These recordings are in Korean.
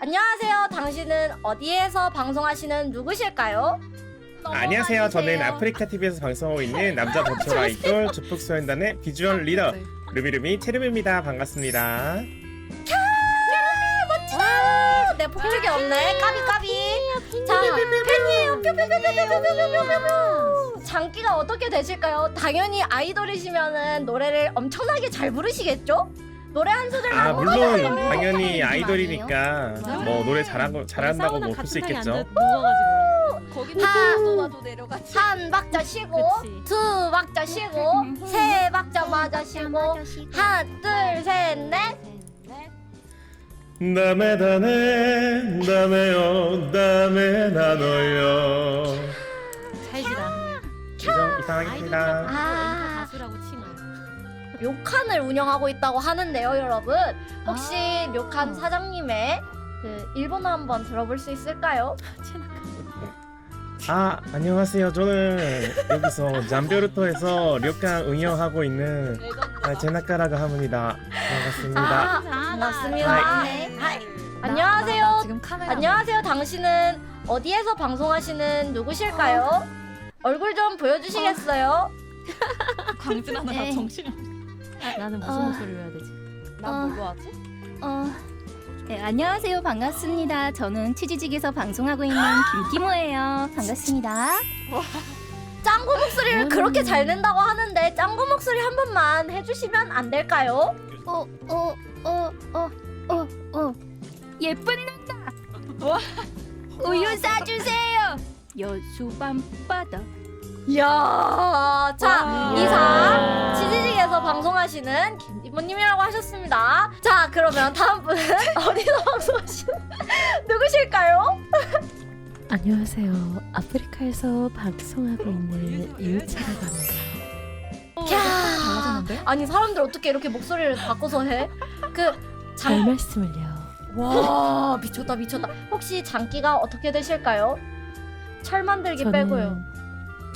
안녕하세요. 당신은 어디에서 방송하시는 누구실까요? 안녕하세요. 저는. 아프리카 TV에서 방송하고 있는 남자 버추어 아이돌 주폭소연단의 비주얼 리더 루미루미 체르미입니다. 반갑습니다. 멋지다. 내 폭죽이 없네. 까비 까비. 자, 팬이에요. 뾰뾰뾰뾰뾰뾰뾰뾰뾰. 장기가 어떻게 되실까요? 당연히 아이돌이시면은 노래를 엄청나게 잘 부르시겠죠? 노래 한 소절만 아 물론 불러달라고. 당연히 아이돌이니까 네. 뭐 노래 잘하고 잘한다고 뭐볼수 있겠죠. 나도 내려가지. 한 박자 쉬고 그치. 두 박자 쉬고 세 박자 맞아 쉬고 하나 둘셋넷 남의 다네 남의요 남의 나눠요 찰지다. 이정 이상하겠습니다. 아. 료칸을 운영하고 있다고 하는데요, 여러분. 혹시 아. 료칸 사장님의 그 일본어 한번 들어볼 수 있을까요? 아 안녕하세요. 저는 여기서 잠베르토에서 료칸 운영하고 있는 아, 제나카라고 합니다. 반갑습니다. 아, 반갑습니다. 네. 하이. 안녕하세요. 지금 카메라. 안녕하세요. 당신은 어디에서 방송하시는 누구실까요? 얼굴 좀 보여주시겠어요? 광진하느라 네. 정신이 없어. 나는 무슨 어. 목소리로 해야 되지? 나 어. 뭘로 하지? 어, 네, 안녕하세요. 반갑습니다. 저는 치지직에서 방송하고 있는 김기모예요. 반갑습니다. 짱구 목소리를 음. 그렇게 잘 낸다고 하는데 짱구 목소리 한 번만 해주시면 안 될까요? 어, 어, 어, 어, 어, 어. 예쁜. 와. 우유 싸주세요. 여수 밤바다. 이야, 자 와. 이상 치즈직에서 방송하시는 김디모님이라고 하셨습니다. 자 그러면 다음 분은 어디서 방송하시는 누구실까요? 안녕하세요. 아프리카에서 방송하고 있는 이유차라고 합니다. 야, 달라졌는데? 아니 사람들 어떻게 이렇게 목소리를 바꿔서 해? 그별 장, 말씀을요. 와 미쳤다 미쳤다. 혹시 장기가 어떻게 되실까요? 철 만들기 저는 빼고요.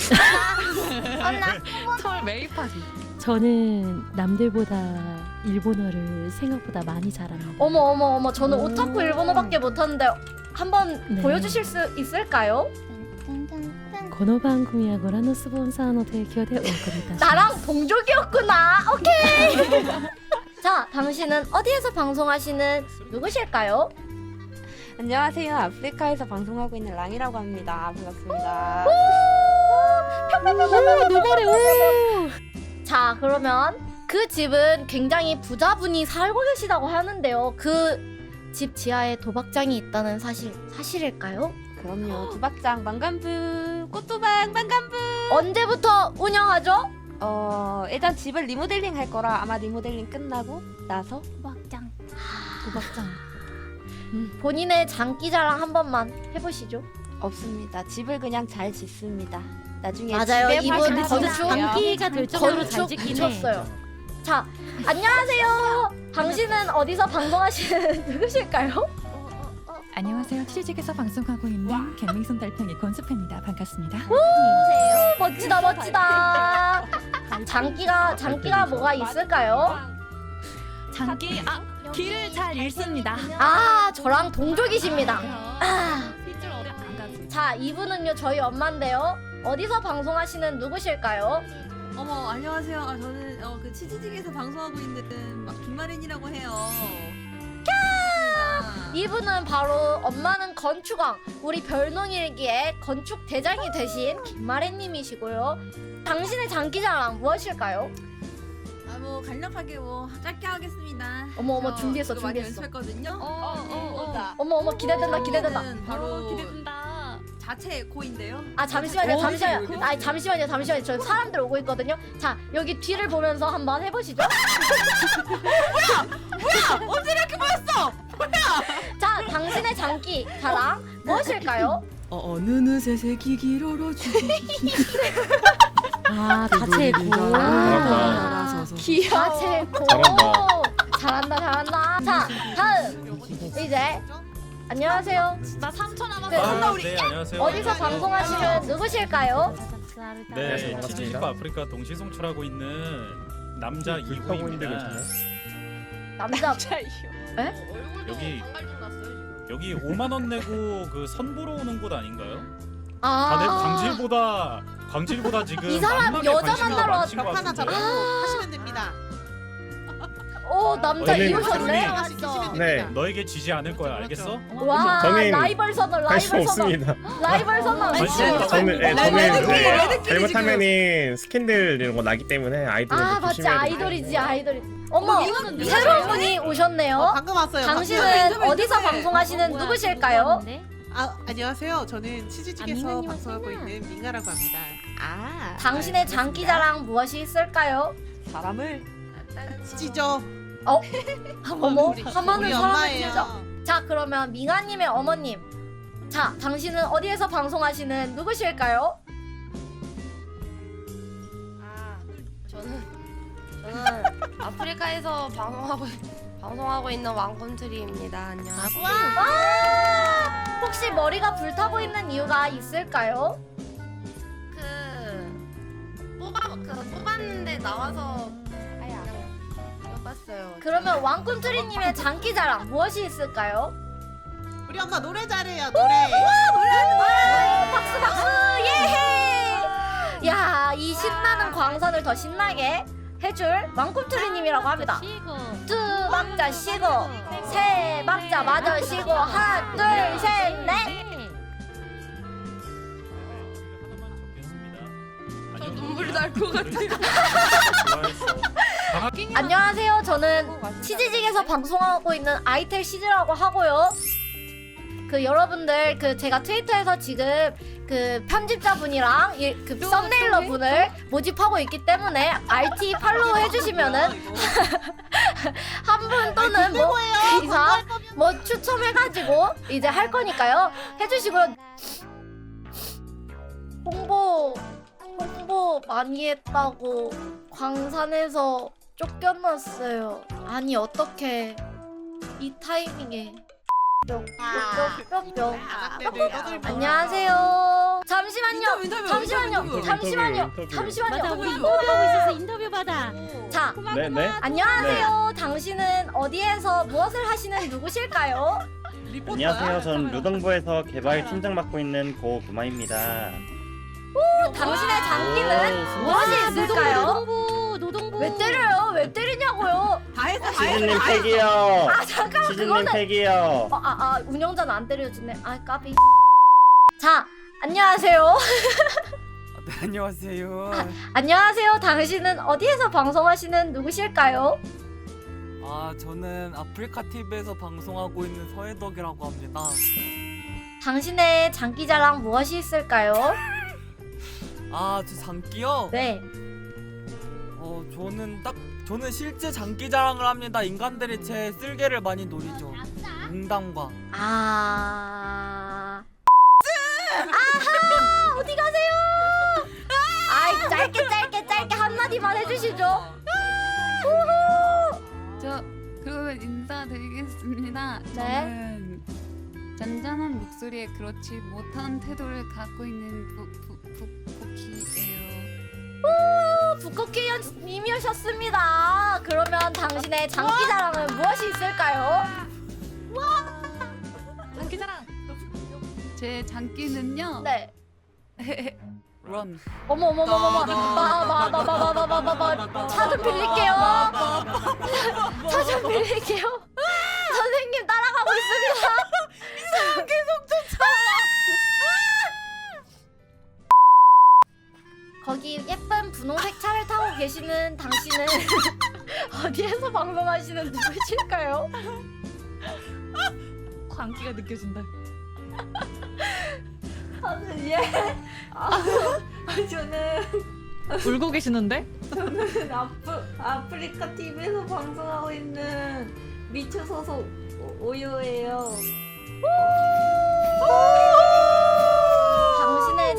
서울 메이파리. 저는 남들보다 일본어를 생각보다 많이 잘합니다. 어머 어머 어머 저는 음. 오타쿠 일본어밖에 못하는데 한번 네. 보여주실 수 있을까요? 건어방송이야 고라노 스폰사노 대결에 올 어, 겁니다. 나랑 동족이었구나. 오케이. 자 당신은 어디에서 방송하시는 누구실까요? 안녕하세요. 아프리카에서 방송하고 있는 랑이라고 합니다. 반갑습니다. 자, 그러면 그 집은 굉장히 부자분이 살고 계시다고 하는데요. 그 집 지하에 도박장이 있다는 사실 사실일까요? 그럼요. 두박장 망간부 꽃도박 망간부. 언제부터 운영하죠? 어 일단 집을 리모델링 할 거라 아마 리모델링 끝나고 나서 막장. 도박장. 본인의 장기 자랑 한 번만 해보시죠. 없습니다. 집을 그냥 잘 짓습니다. 나중에 맞아요. 집에 이분 하고요. 장기가 될 정도로 잘 건축. 미쳤어요. 자, 안녕하세요. 당신은 어디서 방송하시는 누구실까요? 안녕하세요. 치즈직에서 방송하고 있는 갱밍송 달팽이 권수표입니다. 반갑습니다. 멋지다 멋지다. 장기가 장기가 뭐가 있을까요? 장기 아 길을 잘 읽습니다. 아 저랑 동족이십니다. 아. 자 이분은요 저희 엄마인데요. 어디서 방송하시는 누구실까요? 어머 안녕하세요. 아 저는 어, 그 치즈직에서 방송하고 있는 막 김마린이라고 해요. 아, 이분은 바로 엄마는 건축왕 우리 별농일기의 건축 대장이 되신 김마래님이시고요. 당신의 장기자랑 무엇일까요? 아 뭐 간략하게 뭐 짧게 하겠습니다. 어머, 어머, 저 준비했어, 그거 많이 준비했어. 연습했거든요. 어어 어. 어머 어머 기대된다 기대된다. 저는 바로 기대된다. 자체 고인데요. 아 잠시만요 오, 잠시만요. 아 잠시만요 잠시만요. 저 사람들 오고 있거든요. 자 여기 뒤를 보면서 한번 해보시죠. 뭐야? 뭐야? 언제 이렇게 보였어? 뭐야? 자 당신의 장기 자랑 무엇일까요? 어, 어느 새새기 길어로 주기 아, 자체 고. 잘한다. 자체 고 잘한다. 잘한다 잘한다. 자 다음. 이제 안녕하세요 나 3초 남았어. 아, 네, 안녕하세요. 어디서 방송하시는 누구실까요 네, 반갑습니다. 치즈집과 아프리카 동시 송출하고 있는 남자 불 타고 있는데 이구입니다. 괜찮아요? 남자 여기 여기 5만 원 내고 그 선 보러 오는 곳 아닌가요? 아 다들 광질보다 광질보다 지금 이 사람 여자 관심이 만나러 많으신 것 하나 같은데. 잡고 하시면 됩니다. 오 남자 저는- 이오셨네 저는- 네. 너에게 지지 않을 거야. 알겠어? 와 저는 라이벌 선언 관심 라이벌 선언 없습니다. 라이벌 선언. 저는 예, 나- 저는 잘못하면은 스캔들 이런 거 나기 때문에 아이돌은 아 좀 맞지 조심해야 돼요. 아이돌이지 아이돌 어머 새로운 분이 오셨네요 어, 방금 왔어요. 당신은 어디서 방송하시는 누구실까요? 아, 안녕하세요. 저는 치즈직에서 아, 민가님 방송하고 왔구나. 있는 민가라고 합니다. 아 당신의 장기 자랑 무엇이 있을까요? 사람을 찌죠. 어머 하마는 우리 사람을 엄마예요. 찢어 자 그러면 미가님의 어머님 자 당신은 어디에서 방송하시는 누구실까요? 아, 저는 저는 아프리카에서 방송하고 방송하고 있는 왕꿈트리입니다. 안녕하세요. 와 혹시 머리가 불타고 있는 이유가 있을까요? 그 뽑아 그 뽑았는데 나와서 뽑았어요. 그러면 왕꿈트리님의 장기자랑 무엇이 있을까요? 우리 엄마 노래 잘해요. 노래. 와, 박수 박수 예헤 야이 신나는 광선을 더 신나게 해줄 왕꿈트리님이라고 합니다 두 박자 쉬고 세 박자 마저 쉬고 하나 둘셋넷 저 눈물 날 것 같아요. 안녕하세요. 저는 치즈직에서 방송하고 있는 아이텔 시즈라고 하고요. 그 여러분들 그 제가 트위터에서 지금 그 편집자분이랑 이- 그 썸네일러 분을 모집하고 있기 때문에 RT 팔로우 해주시면은 한 분 또는 뭐그 이상 뭐 추첨해가지고 이제 할 거니까요. 해주시고요. 홍보 홍보 많이 했다고 광산에서 쫓겨났어요 아니 어떻게 이 타이밍에 뿅뿅뿅뿅 뿅 안녕하세요. 잠시만요. 인터뷰, 인터뷰, 잠시만요. 인터뷰, 잠시만요. 인터뷰. 잠시만요. 맞아 우리 인터뷰하고 있어서 인터뷰 받아 자, 네, 네. 안녕하세요. 당신은 어디에서 무엇을 하시는 누구실까요? 리포터야? 전 루동부에서 개발 팀장 맡고 있는 고구마입니다. 당신의 장기는 무엇이 있을까요? 왜 때려요? 왜 때리냐고요? 다 했어 다 했어 다 했어. 팩이요. 아 잠깐만 그거는 팩이요. 어, 아, 아 운영자는 안 때려주네. 아 까비. 자, 안녕하세요. 네, 안녕하세요. 안녕하세요. 당신은 어디에서 방송하시는 누구실까요? 아 저는 아프리카 TV에서 방송하고 있는 서해덕이라고 합니다. 당신의 장기 자랑 무엇이 있을까요? 아 저 장기요? 네. 어 저는 딱 저는 실제 장기 자랑을 합니다. 인간들이 제 쓸개를 많이 노리죠. 농담과. 아. 아하! 어디 가세요? 아이, 짧게 짧게 짧게 한마디만 해주시죠. 저 그러면 인사드리겠습니다. 네. 저는 잔잔한 목소리에 그렇지 못한 태도를 갖고 있는 부, 북커키님이셨습니다. 그러면 당신의 장기 자랑은 무엇이 있을까요? 장기자랑. 제 장기는요. 네. 런. 어머 어머 어머 어머 마마마마마마마마마 차좀 빌릴게요. 차 좀 빌릴게요. 거기 예쁜 분홍색 차를 타고 계시는 당신은 어디에서 방송하시는 누구실까요? 광기가 느껴진다. 저는 예. 아, 저는 울고 계시는데? 저는 아프 아프리카 TV에서 방송하고 있는 미추 소속 오- 오유예요.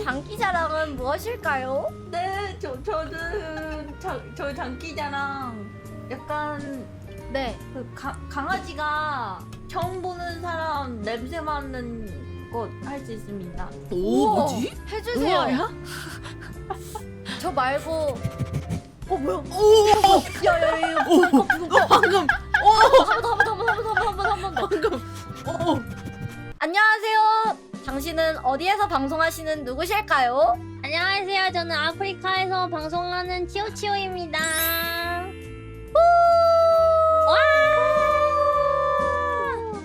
당신의 장기 자랑은 무엇일까요? 네, 저 저는 자, 저 장기자랑 약간 네. 그 가, 강아지가 처음 보는 사람 냄새 맡는 것 할 수 있습니다. 오, 뭐지? 해주세요. 저 말고. 어 뭐야? 오! 야야야 이거 이거 방금. 오! 한번 더 한 번 더 한 번 더 한 번 더 한 번 더. 방금. 오! 당신은 어디에서 방송하시는 누구실까요? 안녕하세요. 저는 아프리카에서 방송하는 치오치오입니다.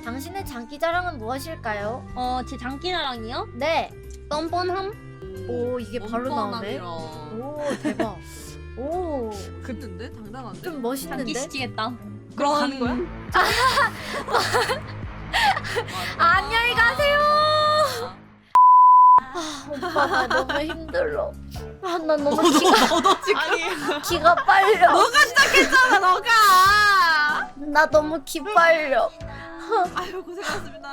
당신의 장기 자랑은 무엇일까요? 어, 제 장기자랑이요? 네. 뻔뻔함? 오 이게 바로 나오네. 오 대박. 오. 근데 당당한데? 좀 멋있는데? 장기시키겠다. 그럼 가는 거야? 안녕히 가세요. 아 오빠 나 너무 힘들어. 아 나 너무 기가 너도 지금 기가 빨려. 너가 시작했잖아 너가 나 너무 기 빨려. 아유 고생하셨습니다